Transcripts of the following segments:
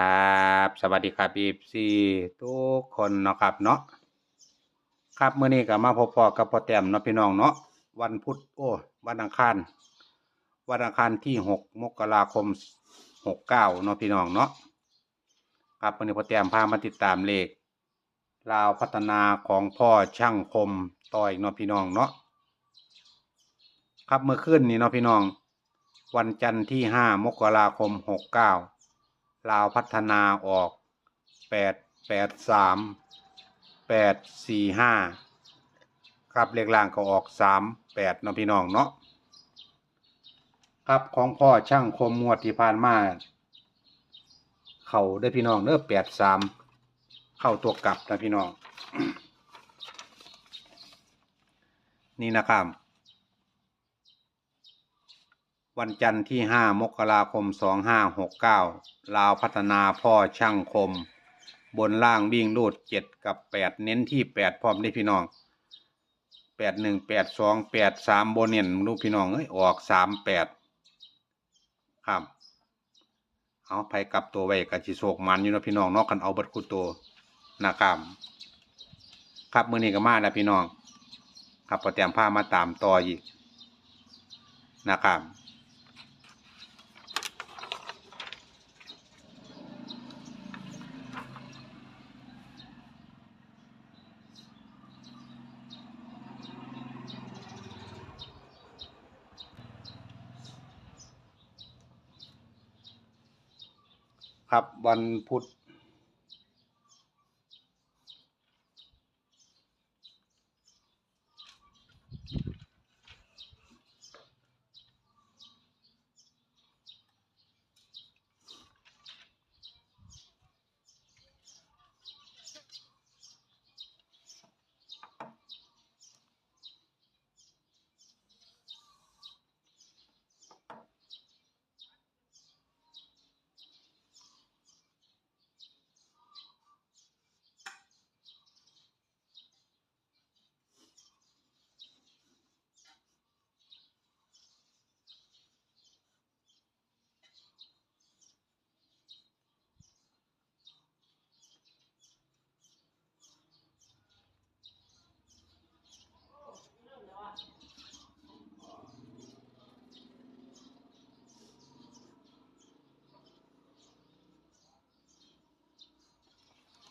ครับ สวัสดีครับ FC ทุกคนเนาะครับเนาะครับเมื้อนี้ก็มาพบพอกับพ่อแต้มเนาะพี่น้องเนาะวันพุธโอ้วันอังคารวันอังคารที่6มกราคม69เนาะพี่น้องเนาะครับมื้อนี้พ่อแต้มพามาติดตามเลขลาวพัฒนาของพ่อช่างคมต่อยเนาะพี่น้องเนาะครับเมื่อคืนนี้เนาะพี่น้อง วันจันทร์ที่5มกราคม69 ลาวพัฒนาออกแปดแปดสามแปดสี่ห้าครับเลขล่างก็ออกสามแปดเนาะพี่น้องเนาะครับของพ่อช่างคมงวดที่ผ่านมา เขาได้พี่น้องเด้อแปดสามเข้าตัวกลับนะพี่น้อง นี่นะครับ วันจันทร์ที่ 5 มกราคม 2569 ลาวพัฒนาพ่อช่างคม บนล่างวิ่งรูด 7 กับ 8 เน้นที่ 8 พร้อมได้พี่น้อง 8 1 8 2 8 3บนเน้นลูกพี่น้องเอ้ยออก 3 8 ครับ เอาไปกลับตัวไว้กับจิโศกมันอยู่นะพี่น้องนอกกันเอาเบัดคูตัวนะครับครับมือนี้ก็มาแล้วพี่น้อง ครับพอเตรียมผ้ามาตามต่ออีกนะครับ ครับวันพุธ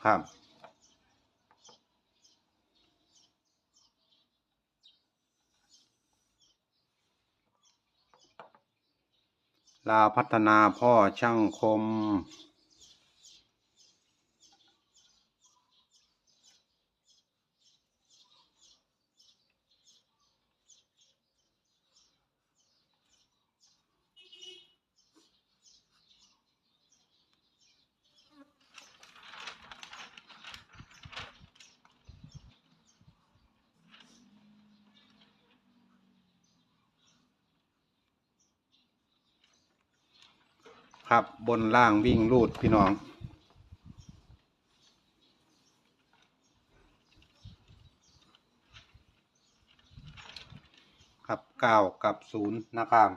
ครับ ลาพัฒนาพ่อช่างคม ครับ บนล่างวิ่งรูดพี่น้อง ครับเก้ากับศูนย์นะครับ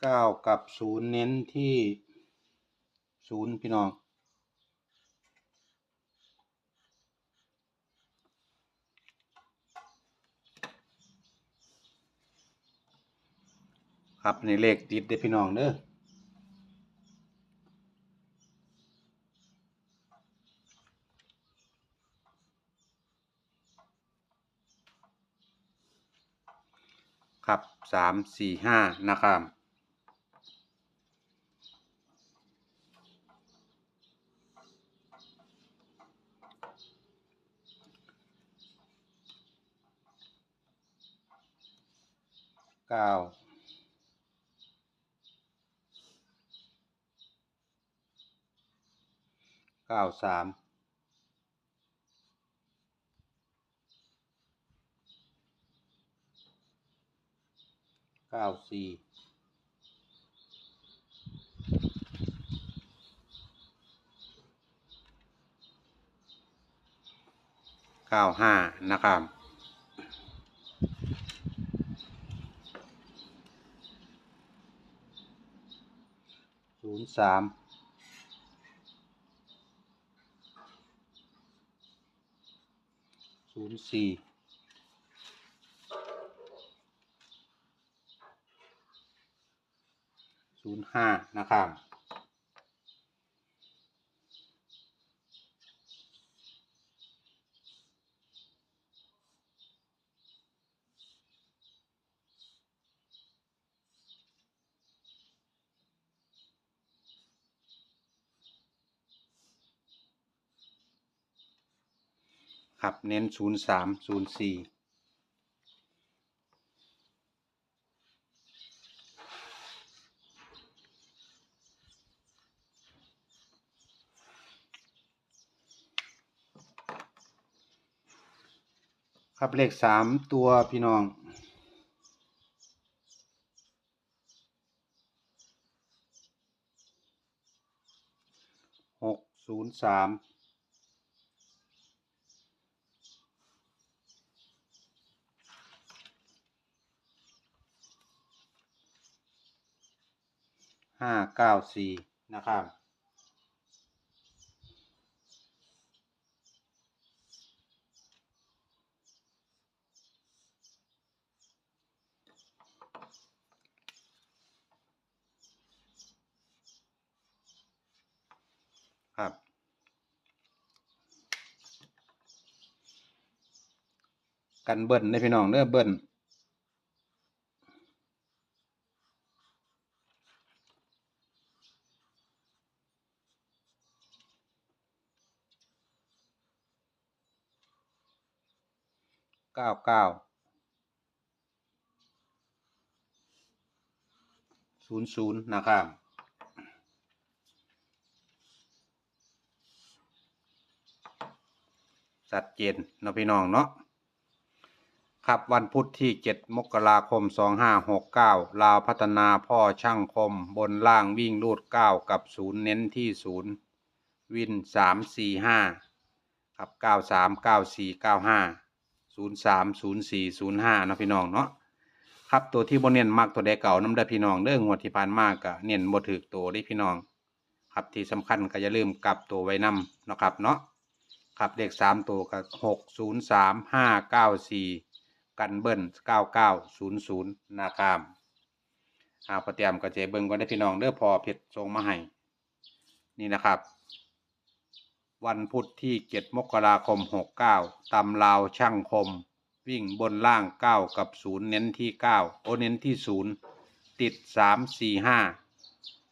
เก้ากับศูนย์เน้นที่ ศูนย์พี่น้อง ครับในเลขติดเด้พี่น้องเด้อครับสามสี่ห้านะครับ เก้าเก้าสามเก้าสี่เก้าห้านะครับ สามศูนย์สี่ศูนย์ห้านะครับ ครับ เน้นศูนย์สามศูนย์สี่ครับเลขสามตัวพี่น้อง หกศูนย์สาม ห้าเก้าสี่นะครับครับกันเบิ้ลได้พี่น้องเด้อเบิ้ล เก้าเก้าศูนย์ศูนย์นะครับชัดเจนเนาะพี่น้องเนาะครับวันพุธที่ 7 มกราคม 2569 ลาวพัฒนาพ่อช่างคมบนล่างวิ่งลูด 9 กับ 0 เน้นที่ 0 วิน 3 4 5 ครับ 93 94 95 03 04 05เนาะพี่น้องเนาะครับตัวที่บนเน้นมากตัวใดเก่าน้ำได้พี่น้องเด้องวดที่ผ่านมากกะเน้นบ่ถือตัวได้พี่น้อง ครับที่สำคัญก็อย่าลืมกลับตัวไว้นำเนาะครับเนาะครับเลขสามตัวก็หกศูนย์สามห้าเก้าสี่กันเบิ้ลเก้าเก้าศูนย์ศูนย์นะครับอาพอเตียมก็เจเบิ้งก็ได้พี่น้องเด้อพอเพชรส่งมาให้นี่นะครับ วันพุธที่เจ็ดมกราคมหกเก้าตำลาวช่างคม วิ่งบนล่างเก้ากับศูนย์เน้นที่เก้าโอเน้นที่ศูนย์ติดสามสี่ห้า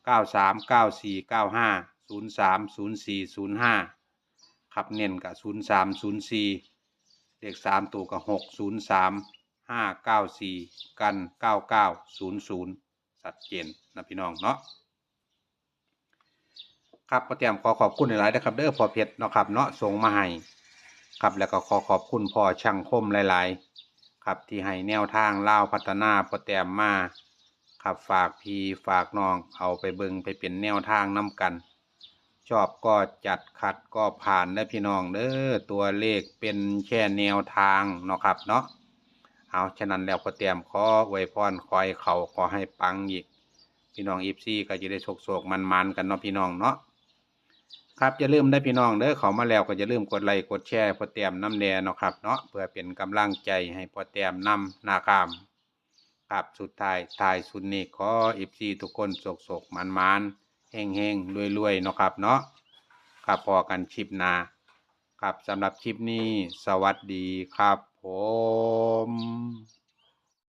เก้าสามเก้าสี่เก้าห้าศูนย์สามศูนย์สี่ศูนย์ห้าครับเน้นกับศูนย์สามศูนย์สี่เลขสามตัวกับหกศูนย์สามห้าเก้าสี่กันเก้าเก้าศูนย์ศูนย์สัดเจนนะพี่น้องเนาะ ครับก็เตรียมขอขอบคุณหลายๆนะครับเด้อพอเพชรเนาะครับเนาะส่งมาให้ครับแล้วก็ขอขอบคุณพ่อช่างคมหลาย ๆ ครับที่ให้แนวทางเล่าพัฒนาพอแต้มมาครับฝากพี่ฝากน้องเอาไปเบิงไปเป็นแนวทางนํกัน ชอบก็จัดขัดก็ผ่านได้พี่น้องเด้อตัวเลขเป็นแค่แนวทางเนาะครับเนาะเอาฉะนั้นแล้วก็เตรียมขอไวพรคอยเขาขอให้ปังอีกพี่น้องอีฟซี่ก็จะได้โศกโศกมันมันๆกันเนาะพี่น้องเนาะ ครับอย่าลืมได้พี่น้องเด้อเขามาแล้วก็อย่าลืมกดไลค์กดแชร์พอเตรียมน้ำแดงเนาะครับเนาะเพื่อเป็นกำลังใจให้พอเตรียมนำนาคามครับสุดท้ายท้ายสุดนี้ขออีฟซีทุกคนโศกโศกมันมันเฮงเฮงรวยรวยเนาะครับเนาะครับพอกันคลิปนาครับสำหรับคลิปนี้สวัสดีครับผม